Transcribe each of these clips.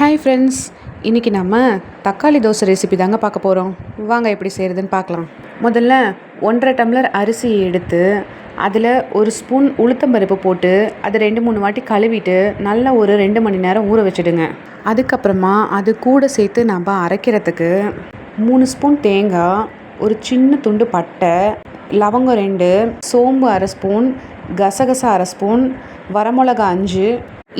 Hi friends இன்றைக்கி நம்ம தக்காளி தோசை ரெசிபி தாங்க பார்க்க போகிறோம் வாங்க எப்படி செய்கிறதுன்னு பார்க்கலாம். முதல்ல ஒன்றரை டம்ளர் அரிசி எடுத்து அதில் ஒரு ஸ்பூன் உளுத்தம்பருப்பு போட்டு அதை ரெண்டு மூணு வாட்டி கழுவிட்டு நல்லா ஒரு ரெண்டு மணி நேரம் ஊற வச்சுடுங்க. அதுக்கப்புறமா அது கூட சேர்த்து நம்ம அரைக்கிறதுக்கு மூணு ஸ்பூன் தேங்காய் ஒரு சின்ன துண்டு பட்டை லவங்கம் ரெண்டு சோம்பு அரை ஸ்பூன் கசகசா அரை ஸ்பூன் வரமிளகா அஞ்சு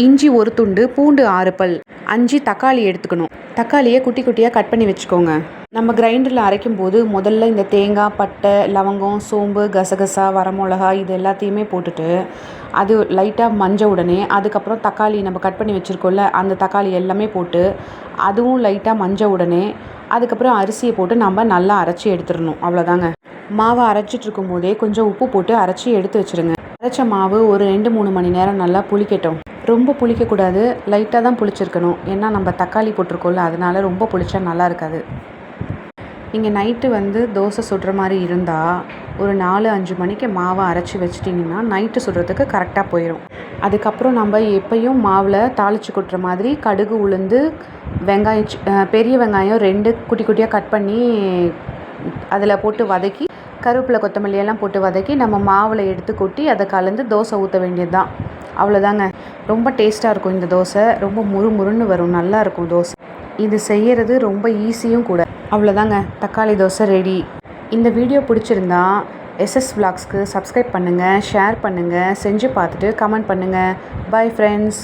இஞ்சி ஒரு துண்டு பூண்டு ஆறு பல். அஞ்சு தக்காளி எடுத்துக்கணும். தக்காளியை குட்டி குட்டியாக கட் பண்ணி வச்சுக்கோங்க. நம்ம கிரைண்டரில் அரைக்கும் போது முதல்ல இந்த தேங்காய் பட்டை லவங்கம் சோம்பு கசகசா வரமிளகா இது எல்லாத்தையுமே போட்டுட்டு அது லைட்டாக மஞ்ச உடனே அதுக்கப்புறம் தக்காளி நம்ம கட் பண்ணி வச்சுருக்கோம்ல அந்த தக்காளி எல்லாமே போட்டு அதுவும் லைட்டாக மஞ்ச உடனே அதுக்கப்புறம் அரிசியை போட்டு நம்ம நல்லா அரைச்சி எடுத்துடணும். அவ்வளோதாங்க மாவை அரைச்சிட்டு இருக்கும் போதே கொஞ்சம் உப்பு போட்டு அரைச்சி எடுத்து வச்சுருங்க. அரைச்ச மாவு ஒரு ரெண்டு மூணு மணி நேரம் நல்லா புளிக்கட்டும். ரொம்ப புளிக்கக்கூடாது. லைட்டாக தான் புளிச்சிருக்கணும். ஏன்னா நம்ம தக்காளி போட்டிருக்கோம்ல அதனால ரொம்ப புளிச்சா நல்லா இருக்காது நீங்கள் நைட்டு வந்து தோசை சுடுற மாதிரி இருந்தால் ஒரு நாலு அஞ்சு மணிக்கு மாவை அரைச்சி வச்சிட்டிங்கன்னா நைட்டு சுடுறதுக்கு கரெக்டாக போயிடும் அதுக்கப்புறம் நம்ம எப்பயும் மாவில் தாளித்து கொட்டுற மாதிரி கடுகு உளுந்து வெங்காயம் பெரிய வெங்காயம் ரெண்டு குட்டி குட்டியாக கட் பண்ணி அதில் போட்டு வதக்கி கருவேப்பிலை கொத்தமல்லி எல்லாம் போட்டு வதக்கி நம்ம மாவில் எடுத்து கொட்டி அதை கலந்து தோசை ஊற்ற வேண்டியது தான் அவ்வளோதாங்க ரொம்ப டேஸ்ட்டாக இருக்கும் இந்த தோசை. ரொம்ப முறுமுறுன்னு வரும். நல்லா இருக்கும் தோசை. இது செய்கிறது ரொம்ப ஈஸியும் கூட. அவ்வளோதாங்க தக்காளி தோசை ரெடி இந்த வீடியோ பிடிச்சிருந்தா எஸ்எஸ் விளாக்ஸ்க்கு சப்ஸ்கிரைப் பண்ணுங்கள் ஷேர் பண்ணுங்கள் செஞ்சு பார்த்துட்டு கமெண்ட் பண்ணுங்கள் பாய் ஃப்ரெண்ட்ஸ்